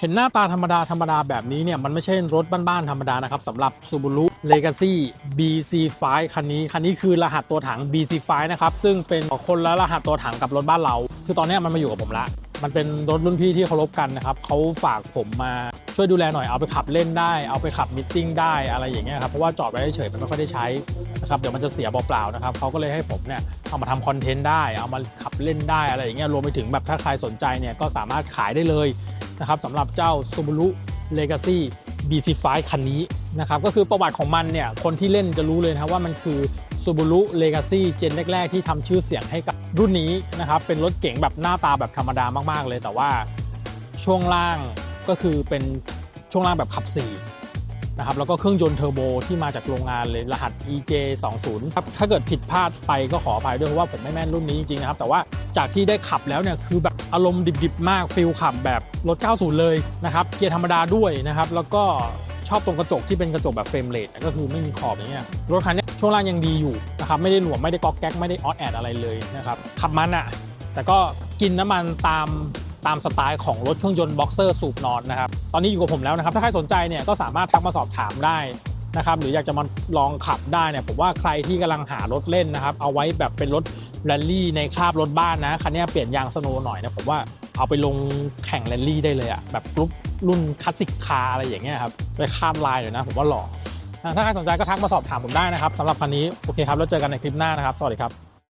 เห็นหน้าตาธรรมดาธรรมดาแบบนี้เนี่ย มันไม่ใช่รถบ้านๆธรรมดานะครับสำหรับ Subaru Legacy BC5 คันนี้ คันนี้คือรหัสตัวถัง BC5 นะครับ ซึ่งเป็นคนละรหัสตัวถังกับรถบ้านเรา คือตอนนี้มันมาอยู่กับผมละ มันเป็นรถรุ่นพี่ที่เคารพกันนะครับเขาฝากผมมาช่วยดูแลหน่อยเอาไปขับเล่นได้ เอาไปขับมิทติ้งได้อะไรอย่างเงี้ยครับเพราะว่าจอดไว้เฉยมันไม่ค่อยได้ใช้นะครับเดี๋ยวมันจะเสียเปล่าๆนะครับเขาก็เลยให้ผมเนี่ยเอามาทำคอนเทนต์ได้ เอามาขับเล่นได้อะไรอย่างเงี้ยรวมไปถึงแบบถ้าใครสนใจเนี่ยก็สามารถขายได้เลย นะครับสำหรับเจ้า Subaru Legacy BC5 คันนี้นะครับก็คือประวัติของมันเนี่ยคนที่เล่นจะรู้เลยนะว่ามันคือ Subaru Legacy เจนแรก ๆ ที่ทำชื่อเสียงให้กับรุ่นนี้นะครับเป็นรถเก๋งแบบหน้าตาแบบธรรมดามากๆเลย แต่ว่าช่วงล่างก็คือเป็นช่วงล่างแบบขับ4 นะครับแล้วก็เครื่องยนต์เทอร์โบที่มาจากโรงงานเลยรหัส EJ 2 0ครับถ้าเกิดผิดพลาดไปก็ขออภัยด้วยเพราะว่าผมไม่แม่นรุ่นนี้จริงๆนะครับแต่ว่าจากที่ได้ขับแล้วเนี่ยคือแบบอารมณ์ดิบๆ มากฟิลขับแบบรถ 90 เลยนะครับเกียร์ธรรมดาด้วยนะครับแล้วก็ชอบตรงกระจกที่เป็นกระจกแบบเฟรมเลสก็คือไม่มีขอบอย่างเงี้ยรถคันนี้ช่วงล่างยังดีอยู่นะครับไม่ได้หลวมไม่ได้ก๊อกแก๊กไม่ได้ออดแอดอะไรเลยนะครับขับมันอะแต่ก็กินน้ำมันตาม ตามสไตล์ของรถเครื่องยนต์บ็อกเซอร์สูบนอนนะครับ ตอนนี้อยู่กับผมแล้วนะครับ ถ้าใครสนใจเนี่ยก็สามารถทักมาสอบถามได้นะครับ หรืออยากจะมาลองขับได้เนี่ย ผมว่าใครที่กำลังหารถเล่นนะครับ เอาไว้แบบเป็นรถแรลลี่ในคาบรถบ้านนะ คันนี้เปลี่ยนยางสโนว์หน่อยนะ ผมว่าเอาไปลงแข่งแรลลี่ได้เลยอะแบบกรุ๊ปรุ่นคลาสสิกคาร์อะไรอย่างเงี้ยครับ ไปคาดลายหน่อยนะ ผมว่าหล่อ ถ้าใครสนใจก็ทักมาสอบถามผมได้นะครับสำหรับคันนี้ โอเคครับ แล้วเจอกันในคลิปหน้านะครับ สวัสดีครับ